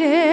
রে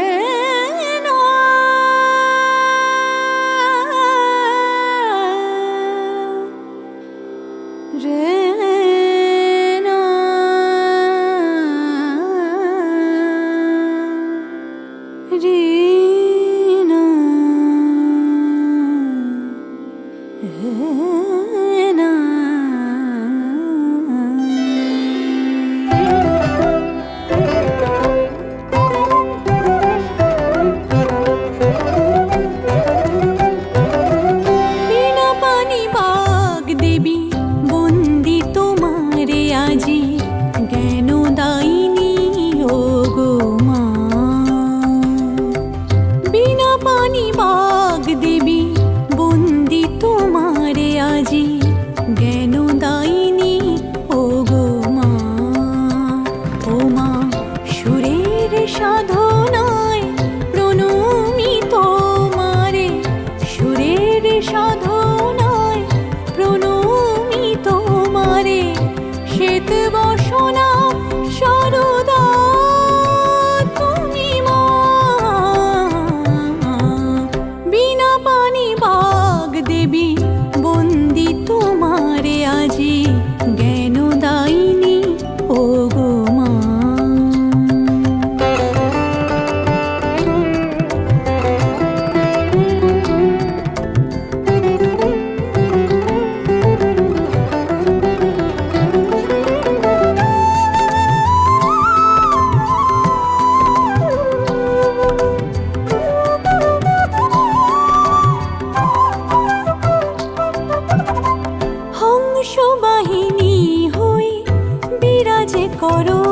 করু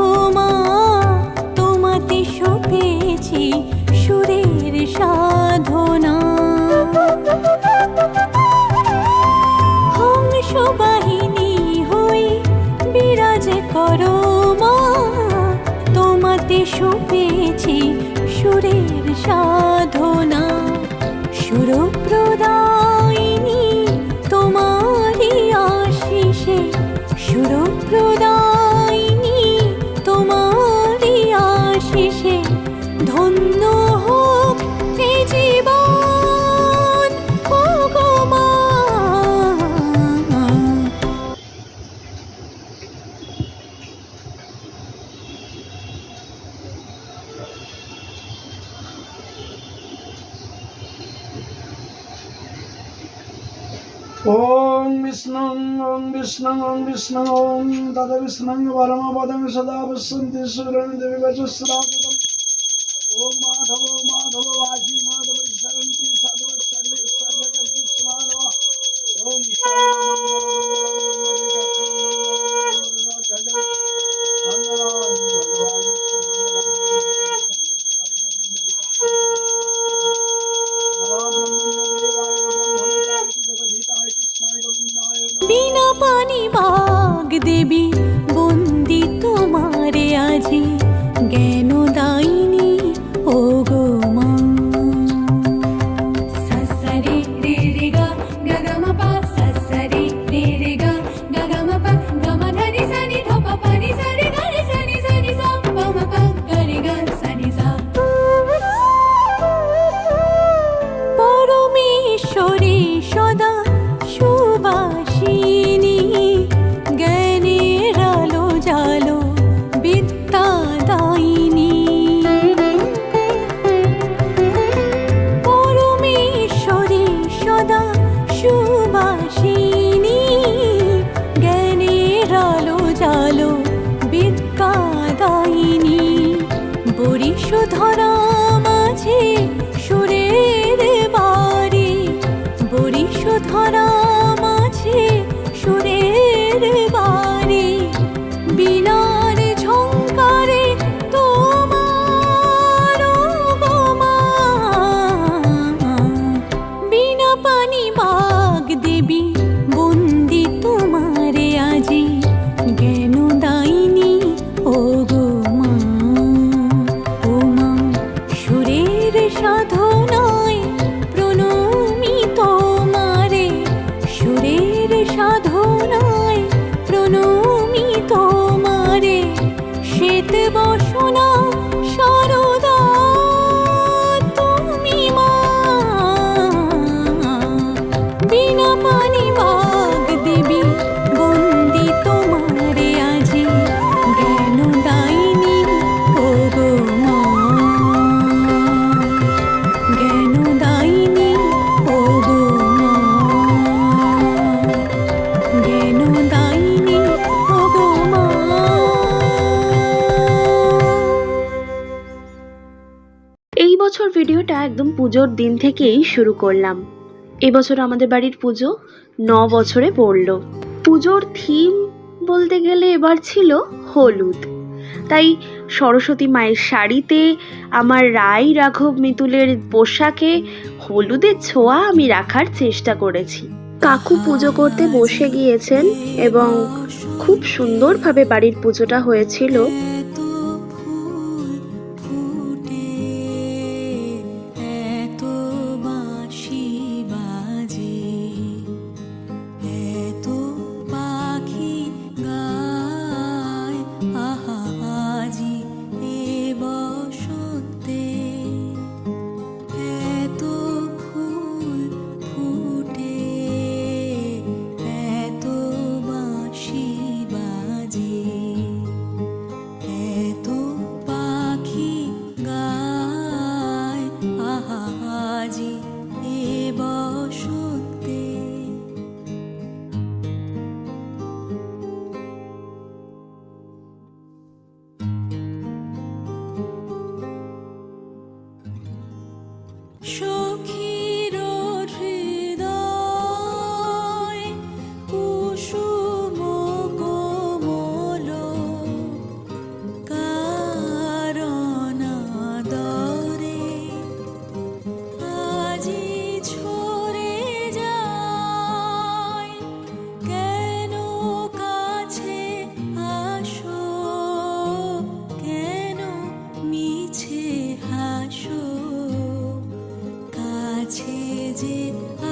ॐ विष्णुं ॐ विष्णुं ॐ विष्णुं ॐ तद विष्णुं परमपदं सदा पश्यन्ति सूर्यं देवि वचस्राजतम् পুজোর দিন থেকেই শুরু করলাম। এবছর আমাদের বাড়ির পুজো ন বছরে পড়ল। পুজোর থিম বলতে গেলে এবার ছিল হলুদ। তাই সরস্বতী মায়ের শাড়িতে আমার রাই রাঘব মিতুলের পোশাকে হলুদের ছোঁয়া আমি রাখার চেষ্টা করেছি। কাকু পুজো করতে বসে গিয়েছেন এবং খুব সুন্দরভাবে বাড়ির পুজোটা হয়েছিল। আসো কাছে যেতে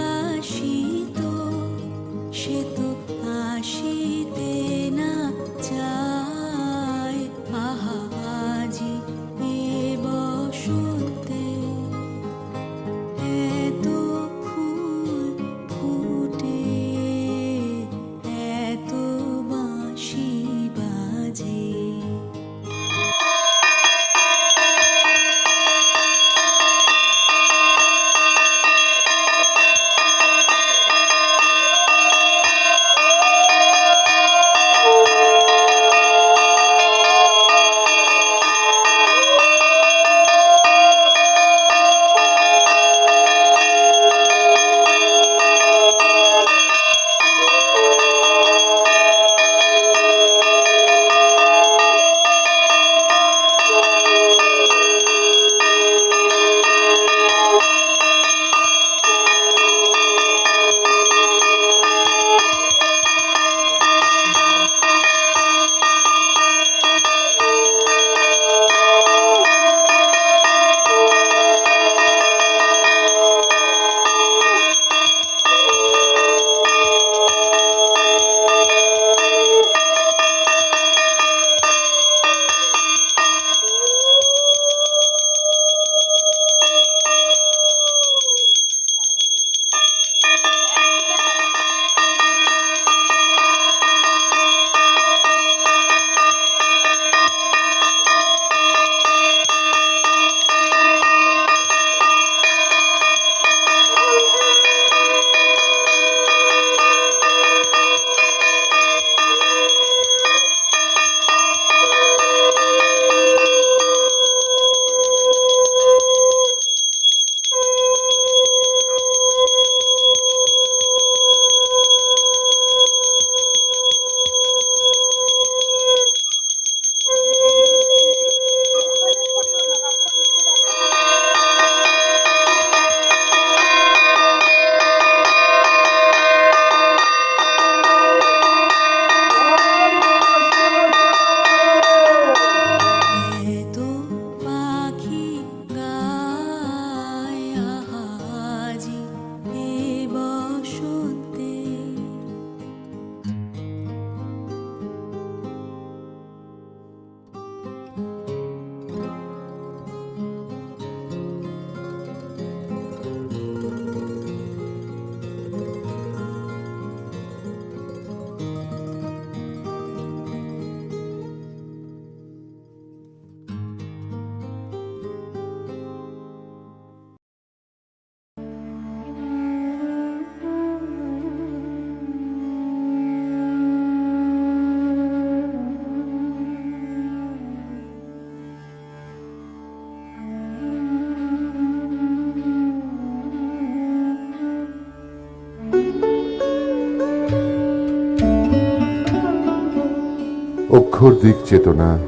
অক্ষর দিক চেতনা,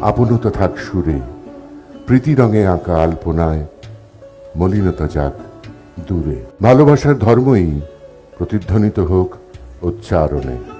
আপনতা থাক সুরে, প্রীতি রঙে আঁকা আলপনায়, মলিনতা যাক দূরে। ভালোবাসার ধর্মই প্রতিধ্বনিত হোক উচ্চারণে।